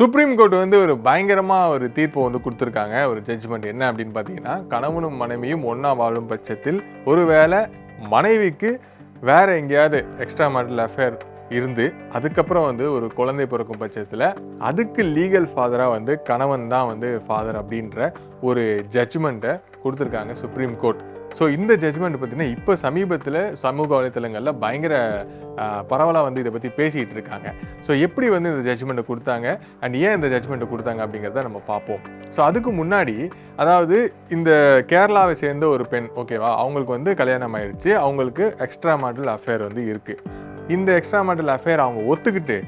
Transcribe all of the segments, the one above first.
Supreme court வந்து ஒரு பயங்கரமாக ஒரு தீர்ப்பை வந்து கொடுத்துருக்காங்க. ஒரு ஜட்ஜ்மெண்ட் என்ன அப்படின்னு பார்த்தீங்கன்னா கணவனும் மனைவியும் ஒன்றா வாழும் பட்சத்தில் ஒருவேளை மனைவிக்கு வேறு எங்கேயாவது எக்ஸ்ட்ரா மேரிட்டல் அஃபேர் இருந்து அதுக்கப்புறம் வந்து ஒரு குழந்தை பிறக்கும் பட்சத்தில் அதுக்கு லீகல் ஃபாதராக வந்து கணவன் தான் வந்து ஃபாதர் அப்படின்ற ஒரு ஜட்ஜ்மெண்ட்டை கொடுத்துருக்காங்க சுப்ரீம் கோர்ட் ஸோ இந்த ஜட்மெண்ட் பார்த்தீங்கன்னா இப்போ சமீபத்தில் சமூக வலைத்தளங்களில் பயங்கர பரவலாக வந்து இதை பற்றி பேசிகிட்டு இருக்காங்க. ஸோ எப்படி வந்து இந்த ஜட்ஜ்மெண்ட்டை கொடுத்தாங்க? அண்ட் ஏன் இந்த ஜட்ஜ்மெண்ட்டை கொடுத்தாங்க அப்படிங்கிறத நம்ம பார்ப்போம். ஸோ அதுக்கு முன்னாடி அதாவது இந்த கேரளாவை சேர்ந்த ஒரு பெண் ஓகேவா அவங்களுக்கு வந்து கல்யாணம் ஆயிடுச்சு அவங்களுக்கு எக்ஸ்ட்ரா மாடல் அஃபேர் வந்து இருக்குது இந்த எக்ஸ்ட்ரா மாடல் அஃபேர் அவங்க ஒத்துக்கிட்டு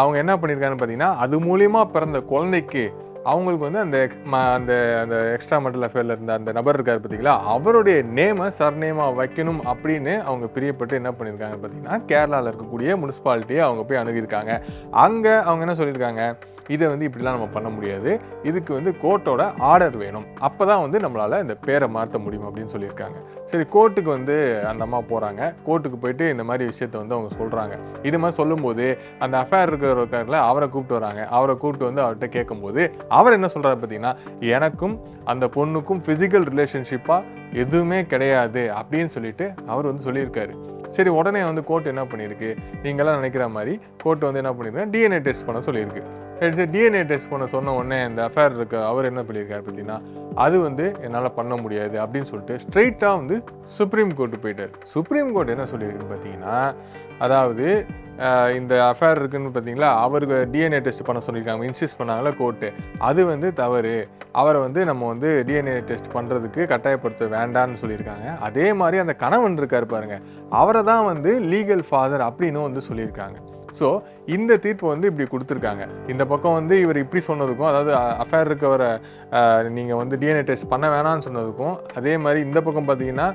அவங்க என்ன பண்ணியிருக்காங்கன்னு பார்த்தீங்கன்னா அது மூலியமாக பிறந்த குழந்தைக்கு அவங்களுக்கு வந்து அந்த அந்த அந்த எக்ஸ்ட்ரா மெட்டல் அஃபேரில் இருந்த அந்த நபர் இருக்கார் பார்த்தீங்களா அவருடைய நேமை சர்நேமாக வைக்கணும் அப்படின்னு அவங்க பிரியப்பட்டு என்ன பண்ணியிருக்காங்க பார்த்தீங்கன்னா கேரளாவில் இருக்கக்கூடிய முனிசிபாலிட்டியை அவங்க போய் அணுகியிருக்காங்க. அங்கே அவங்க என்ன சொல்லியிருக்காங்க? இதை வந்து இப்படிலாம் நம்ம பண்ண முடியாது. இதுக்கு வந்து கோர்ட்டோட ஆர்டர் வேணும். அப்போ தான் வந்து நம்மளால் இந்த பேரை மாற்ற முடியும் அப்படின்னு சொல்லியிருக்காங்க. சரி கோர்ட்டுக்கு வந்து அந்த அம்மா போகிறாங்க கோர்ட்டுக்கு போயிட்டு இந்த மாதிரி விஷயத்த வந்து அவங்க சொல்கிறாங்க இது மாதிரி சொல்லும்போது அந்த அஃபேர் இருக்கிறவர்ல அவரை கூப்பிட்டு வராங்க. அவரை கூப்பிட்டு வந்து அவர்கிட்ட கேட்கும்போது அவர் என்ன சொல்கிறாரு பார்த்தீங்கன்னா எனக்கும் அந்த பொண்ணுக்கும் ஃபிசிக்கல் ரிலேஷன்ஷிப்பாக எதுவுமே கிடையாது அப்படின்னு சொல்லிட்டு அவர் வந்து சொல்லியிருக்காரு. சரி உடனே வந்து கோர்ட் என்ன பண்ணியிருக்கு? நீங்களாம் நினைக்கிற மாதிரி கோர்ட் வந்து என்ன பண்ணியிருக்கு? டிஎன்ஏ டெஸ்ட் பண்ண சொல்லியிருக்கு. சரி டிஎன்ஏ டெஸ்ட் பண்ண சொன்ன உடனே இந்த அஃபேர் இருக்கு. அவர் என்ன பண்ணியிருக்காரு பார்த்தீங்கன்னா அது வந்து என்னால் பண்ண முடியாது அப்படின்னு சொல்லிட்டு ஸ்ட்ரெயிட்டாக வந்து சுப்ரீம் கோர்ட்டு போயிட்டார். சுப்ரீம் கோர்ட் என்ன சொல்லியிருக்குன்னு பார்த்தீங்கன்னா அதாவது இந்த அஃபேர் இருக்குன்னு பார்த்தீங்களா? அவருக்கு டிஎன்ஏ டெஸ்ட் பண்ண சொல்லியிருக்காங்க. இன்சிஸ்ட் பண்ணாங்களா கோர்ட்டு அது வந்து தவறு. அவரை வந்து நம்ம வந்து டிஎன்ஏ டெஸ்ட் பண்ணுறதுக்கு கட்டாயப்படுத்த வேண்டாம்னு சொல்லியிருக்காங்க. அதே மாதிரி அந்த கணவன் இருக்கார் பாருங்க. அவரை தான் வந்து லீகல் ஃபாதர் அப்படின்னு வந்து சொல்லியிருக்காங்க. ஸோ இந்த தீர்ப்பு வந்து இப்படி கொடுத்துருக்காங்க. இந்த பக்கம் வந்து இவர் இப்படி சொன்னதுக்கும் அதாவது அஃபேர் இருக்கவரை நீங்கள் வந்து டிஎன்ஏ டெஸ்ட் பண்ண வேணாம்னு சொன்னதுக்கும் அதே மாதிரி இந்த பக்கம் பார்த்தீங்கன்னா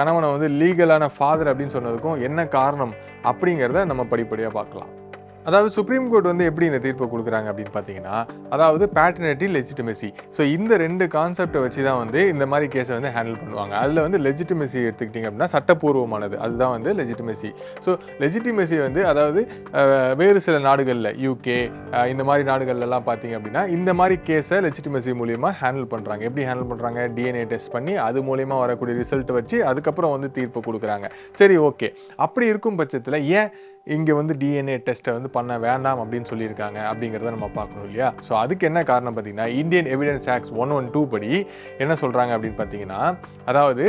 கணவனை வந்து லீகலான ஃபாதர் அப்படின்னு சொன்னதுக்கும் என்ன காரணம் அப்படிங்கிறத நம்ம படிப்படியாக பார்க்கலாம். அதாவது சுப்ரீம் கோர்ட் வந்து எப்படி இந்த தீர்ப்பை கொடுக்குறாங்க அப்படின்னு பார்த்தீங்கன்னா அதாவது பேட்டர்னிட்டி லெஜிட்டிமெசி ஸோ இந்த ரெண்டு கான்செப்டை வச்சு தான் வந்து இந்த மாதிரி கேஸை வந்து ஹேண்டில் பண்ணுவாங்க. அதில் வந்து லெஜிட்டிமெசி எடுத்துக்கிட்டிங்க அப்படின்னா சட்டப்பூர்வமானது. அதுதான் வந்து லெஜிட்டிமெசி ஸோ லெஜிட்டிமெசி வந்து அதாவது வேறு சில நாடுகளில் யூகே இந்த மாதிரி நாடுகள்லாம் பார்த்தீங்க அப்படின்னா இந்த மாதிரி கேஸை லெஜிட்டிமெசி மூலியமாக ஹேண்டில் பண்ணுறாங்க எப்படி ஹேண்டில் பண்ணுறாங்க டிஎன்ஏ டெஸ்ட் பண்ணி அது மூலியமாக வரக்கூடிய ரிசல்ட் வச்சு அதுக்கப்புறம் வந்து தீர்ப்பு கொடுக்குறாங்க. சரி ஓகே அப்படி இருக்கும் பட்சத்தில் ஏன் இங்கே வந்து டிஎன்ஏ டெஸ்ட்டை வந்து பண்ண வேண்டாம் அப்படின்னு சொல்லியிருக்காங்க அப்படிங்கிறத நம்ம பார்க்கணும் இல்லையா? ஸோ அதுக்கு என்ன காரணம் பார்த்தீங்கன்னா Indian evidence acts one one two படி என்ன சொல்கிறாங்க அப்படின்னு பார்த்தீங்கன்னா அதாவது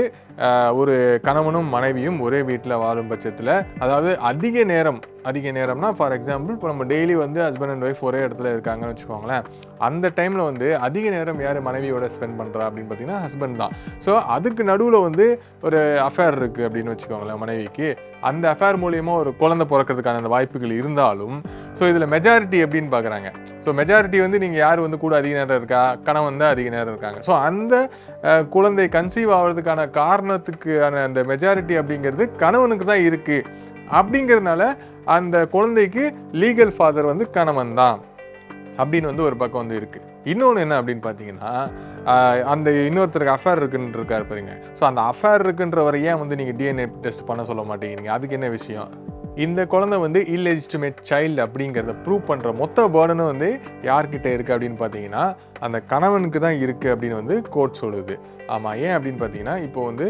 ஒரு கணவனும் மனைவியும் ஒரே வீட்டில் வாழும் பட்சத்தில் அதாவது அதிக நேரம் அதிக நேரம்னா ஃபார் எக்ஸாம்பிள் இப்போ நம்ம டெய்லி வந்து ஹஸ்பண்ட் அண்ட் ஒய்ஃப் ஒரே இடத்துல இருக்காங்கன்னு வச்சுக்கோங்களேன். அந்த டைமில் வந்து அதிக நேரம் யார் மனைவியோட ஸ்பெண்ட் பண்ணுறா அப்படின்னு பார்த்தீங்கன்னா ஹஸ்பண்ட் தான். ஸோ அதுக்கு நடுவில் வந்து ஒரு அஃபேர் இருக்குது அப்படின்னு வச்சுக்கோங்களேன் மனைவிக்கு. அந்த அஃபேர் மூலியமா ஒரு குழந்தை பிறக்கிறதுக்கான அந்த வாய்ப்புகள் இருந்தாலும் ஸோ இதில் மெஜாரிட்டி எப்படின்னு பார்க்குறாங்க ஸோ மெஜாரிட்டி வந்து நீங்கள் யார் வந்து கூட அதிக நேரம் இருக்கா கணவன் தான் அதிக நேரம் இருக்காங்க. ஸோ அந்த குழந்தை கன்சீவ் ஆகிறதுக்கான காரணத்துக்கான அந்த மெஜாரிட்டி அப்படிங்கிறது கணவனுக்கு தான் இருக்குது அப்படிங்கிறதுனால அந்த குழந்தைக்கு லீகல் ஃபாதர் வந்து கணவன் தான் அப்படின்னு வந்து ஒரு பக்கம் வந்து இருக்குது இன்னொன்று என்ன அப்படின்னு பார்த்தீங்கன்னா அந்த இன்னொருத்தருக்கு அஃபேர் இருக்குன்னு இருக்காரு பாருங்க. ஸோ அந்த அஃபேர் இருக்குன்றவரை ஏன் வந்து நீங்கள் டிஎன்ஏ டெஸ்ட் பண்ண சொல்ல மாட்டேங்கிறீங்க? அதுக்கு என்ன விஷயம்? இந்த குழந்தை வந்து இல்லெஜிட்டிமேட் சைல்டு அப்படிங்கிறத ப்ரூவ் பண்ணுற மொத்த பேர்டனும் வந்து யார்கிட்ட இருக்குது அப்படின்னு பார்த்தீங்கன்னா அந்த கணவனுக்கு தான் இருக்குது அப்படின்னு வந்து கோர்ட் சொல்லுது. ஆமாம் ஏன் அப்படின்னு பார்த்தீங்கன்னா இப்போ வந்து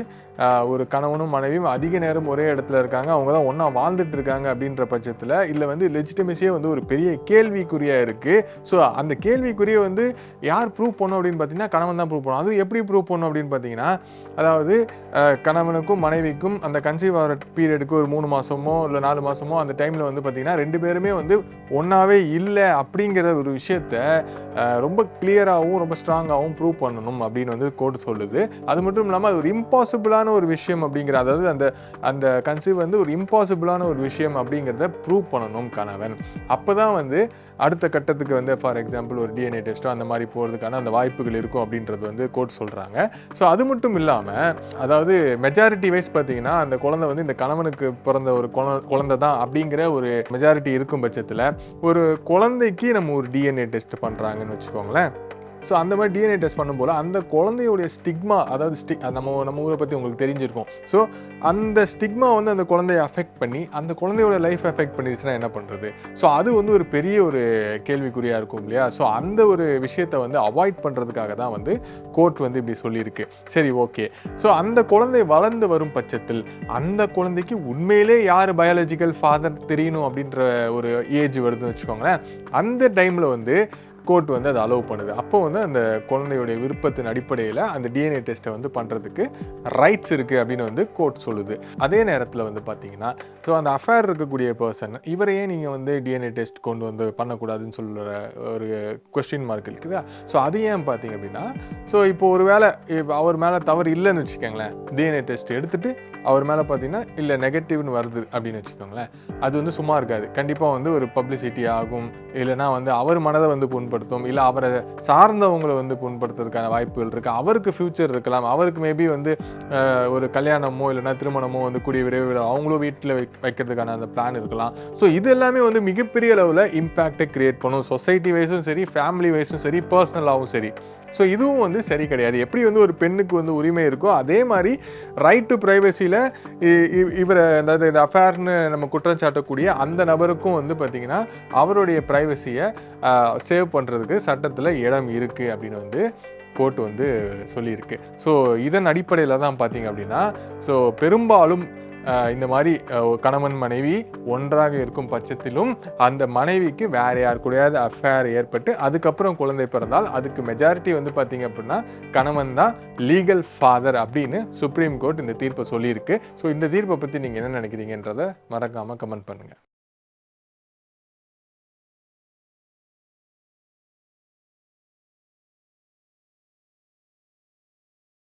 ஒரு கணவனும் மனைவியும் அதிக நேரம் ஒரே இடத்துல இருக்காங்க. அவங்க தான் ஒன்றா வாழ்ந்துட்டு இருக்காங்க அப்படின்ற பட்சத்தில் இல்லை வந்து லெஜிட்டிமேசியே வந்து ஒரு பெரிய கேள்விக்குறியாக இருக்குது ஸோ அந்த கேள்விக்குறியை வந்து யார் ப்ரூவ் பண்ணும் அப்படின்னு பார்த்தீங்கன்னா கணவன் தான் ப்ரூவ் பண்ணும். அது எப்படி ப்ரூவ் பண்ணும் அப்படின்னு பார்த்தீங்கன்னா அதாவது கணவனுக்கும் மனைவிக்கும் அந்த கன்சீவ் ஆகிற பீரியடுக்கு ஒரு மூணு மாதமோ இல்லை நாலு மாதமோ அந்த டைமில் வந்து பார்த்தீங்கன்னா ரெண்டு பேருமே வந்து ஒன்றாவே இல்லை அப்படிங்கிற ஒரு விஷயத்த ரொம்ப கிளியர் கிளியராகவும் ரொம்ப ஸ்ட்ராங்காகவும் ப்ரூவ் பண்ணணும் அப்படின்னு வந்து கோர்ட் சொல்லுது. அது மட்டும் இல்லாமல் அது ஒரு இம்பாசிபிளான ஒரு விஷயம் அப்படிங்கிற அதாவது அந்த அந்த கன்சீவ் வந்து ஒரு இம்பாசிபிளான ஒரு விஷயம் அப்படிங்கிறத ப்ரூவ் பண்ணணும் கணவன். அப்போ தான் வந்து அடுத்த கட்டத்துக்கு வந்து ஃபார் எக்ஸாம்பிள் ஒரு டிஎன்ஏ டெஸ்ட்டோ அந்த மாதிரி போகிறதுக்கான அந்த வாய்ப்புகள் இருக்கும் அப்படின்றது வந்து கோர்ட் சொல்கிறாங்க ஸோ அது மட்டும் இல்லாமல் அதாவது மெஜாரிட்டி வைஸ் பார்த்தீங்கன்னா அந்த குழந்தை வந்து இந்த கணவனுக்கு பிறந்த ஒரு குழந்தை தான் அப்படிங்கிற ஒரு மெஜாரிட்டி இருக்கும் பட்சத்தில் ஒரு குழந்தைக்கு நம்ம ஒரு டிஎன்ஏ டெஸ்ட் பண்ணுறாங்கன்னு வச்சுக்கோங்களேன். ஸோ அந்த மாதிரி டிஎன்ஏ டெஸ்ட் பண்ணும்போது அந்த குழந்தையுடைய ஸ்டிக்மா அதாவது ஸ்டிக் நம்ம நம்ம ஊரை பற்றி உங்களுக்கு தெரிஞ்சிருக்கும். ஸோ அந்த ஸ்டிக்மா வந்து அந்த குழந்தைய அஃபெக்ட் பண்ணி அந்த குழந்தையோட லைஃப் அஃபெக்ட் பண்ணிடுச்சுன்னா என்ன பண்ணுறது ஸோ அது வந்து ஒரு பெரிய ஒரு கேள்விக்குறியாக இருக்கும் இல்லையா? ஸோ அந்த ஒரு விஷயத்தை வந்து அவாய்ட் பண்ணுறதுக்காக தான் வந்து கோர்ட் வந்து இப்படி சொல்லியிருக்கு. சரி ஓகே ஸோ அந்த குழந்தை வளர்ந்து வரும் பட்சத்தில் அந்த குழந்தைக்கு உண்மையிலே யார் பயாலஜிக்கல் ஃபாதர் தெரியணும் அப்படின்ற ஒரு ஏஜ் வருதுன்னு வச்சுக்கோங்களேன். அந்த டைமில் வந்து கோர்ட் வந்து அதை அலோவ் பண்ணுது. அப்போ வந்து அந்த குழந்தையுடைய விருப்பத்தின் அடிப்படையில் அந்த டிஎன்ஏ டெஸ்ட்டை வந்து பண்ணுறதுக்கு ரைட்ஸ் இருக்குது அப்படின்னு வந்து கோர்ட் சொல்லுது. அதே நேரத்தில் வந்து பார்த்தீங்கன்னா ஸோ அந்த அஃபேர் இருக்கக்கூடிய பர்சன் இவரையே நீங்கள் வந்து டிஎன்ஏ டெஸ்ட் கொண்டு வந்து பண்ணக்கூடாதுன்னு சொல்கிற ஒரு கொஸ்டின் மார்க் இருக்குதா? ஸோ அது ஏன் பார்த்தீங்க அப்படின்னா ஸோ இப்போ ஒரு வேளை அவர் மேலே தவறு இல்லைன்னு வச்சுக்கோங்களேன். டிஎன்ஏ டெஸ்ட் எடுத்துட்டு அவர் மேலே பார்த்தீங்கன்னா இல்லை நெகட்டிவ்னு வருது அப்படின்னு வச்சுக்கோங்களேன். அது வந்து சும்மா இருக்காது. கண்டிப்பாக வந்து ஒரு பப்ளிசிட்டி ஆகும். இல்லைனா வந்து அவர் மனதை வந்து புண்படுத்தும். இல்லை அவரை சார்ந்தவங்களை வந்து புண்படுத்துறதுக்கான வாய்ப்புகள் இருக்குது அவருக்கு ஃப்யூச்சர் இருக்கலாம். அவருக்கு மேபி வந்து ஒரு கல்யாணமோ இல்லைனா திருமணமோ வந்து கூடிய விரைவில் அவங்களும் வீட்டில் வை வைக்கிறதுக்கான அந்த பிளான் இருக்கலாம். ஸோ இது எல்லாமே வந்து மிகப்பெரிய அளவில் இம்பேக்டை க்ரியேட் பண்ணும். சொசைட்டி வைஸும் சரி ஃபேமிலி வைஸும் சரி பர்சனலாகவும் சரி. ஸோ இதுவும் வந்து சரி கிடையாது. எப்படி வந்து ஒரு பெண்ணுக்கு வந்து உரிமை இருக்கோ அதே மாதிரி ரைட் டு ப்ரைவசியில் இவரை அதாவது இந்த அஃபேர்னு நம்ம குற்றம் சாட்டக்கூடிய அந்த நபருக்கும் வந்து பார்த்திங்கன்னா அவருடைய ப்ரைவசியை சேவ் பண்ணுறதுக்கு சட்டத்தில் இடம் இருக்குது அப்படின்னு வந்து கோர்ட் வந்து சொல்லியிருக்கு. ஸோ இதன் அடிப்படையில் தான் பார்த்தீங்க அப்படின்னா ஸோ பெரும்பாலும் இந்த மாதிரி கணவன் மனைவி ஒன்றாக இருக்கும் பட்சத்திலும் அந்த மனைவிக்கு வேற யார் கூடயாவது அஃபேர் ஏற்பட்டு அதுக்கப்புறம் குழந்தை பிறந்தால் அதுக்கு மெஜாரிட்டி வந்து பார்த்தீங்க அப்படின்னா கணவன் தான் லீகல் ஃபாதர் அப்படின்னு சுப்ரீம் கோர்ட் இந்த தீர்ப்பை சொல்லியிருக்கு. ஸோ இந்த தீர்ப்பை பற்றி நீங்கள் என்ன நினைக்கிறீங்கன்றதை மறக்காமல் கமெண்ட் பண்ணுங்கள்